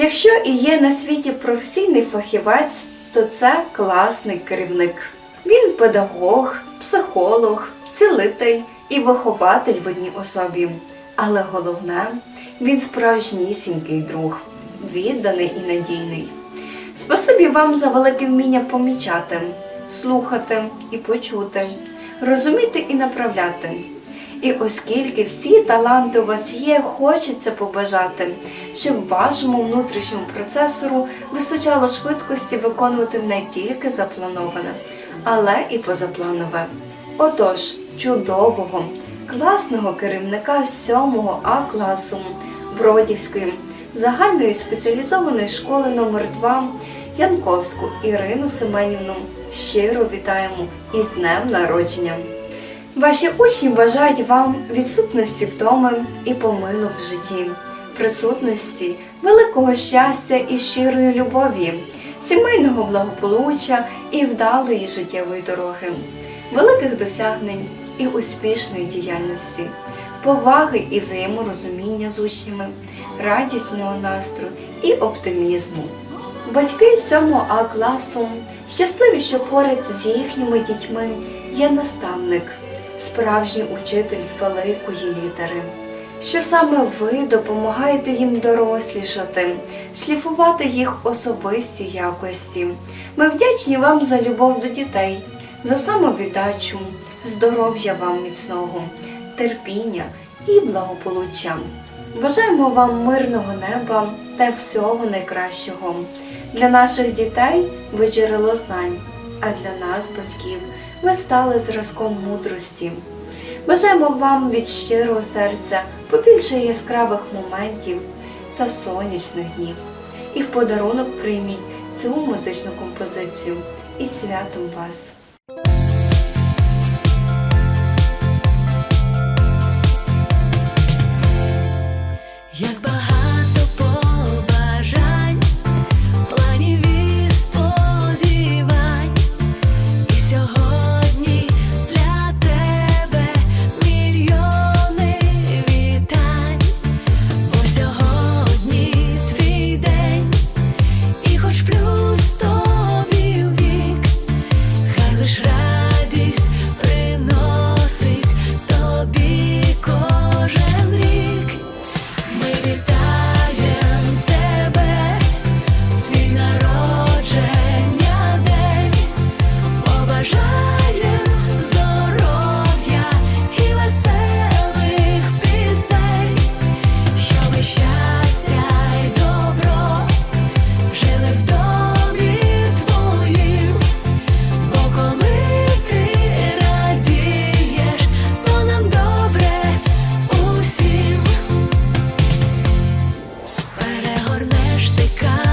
Якщо і є на світі професійний фахівець, то це класний керівник. Він педагог, психолог, цілитель і вихователь в одній особі. Але головне, він справжнісінький друг, відданий і надійний. Спасибі вам за велике вміння помічати, слухати і почути, розуміти і направляти. І оскільки всі таланти у вас є, хочеться побажати, щоб вашому внутрішньому процесору вистачало швидкості виконувати не тільки заплановане, але і позапланове. Отож, чудового, класного керівника 7 А класу Бродівської загальної спеціалізованої школи номер 2 Янковську Ірину Семенівну щиро вітаємо із днем народження. Ваші учні бажають вам відсутності втоми і помилок в житті, присутності, великого щастя і щирої любові, сімейного благополуччя і вдалої життєвої дороги, великих досягнень і успішної діяльності, поваги і взаєморозуміння з учнями, радісного настрою і оптимізму. Батьки 7 А класу щасливі, що поряд з їхніми дітьми є наставник, справжній учитель з великої літери. Що саме ви допомагаєте їм дорослішати, шліфувати їх особисті якості. Ми вдячні вам за любов до дітей, за самовіддачу, здоров'я вам міцного, терпіння і благополуччя. Бажаємо вам мирного неба та всього найкращого. Для наших дітей ви джерело знань, а для нас, батьків, ви стали зразком мудрості. Бажаємо вам від щирого серця побільше яскравих моментів та сонячних днів. І в подарунок прийміть цю музичну композицію і святом вас! Як багато горнеш ти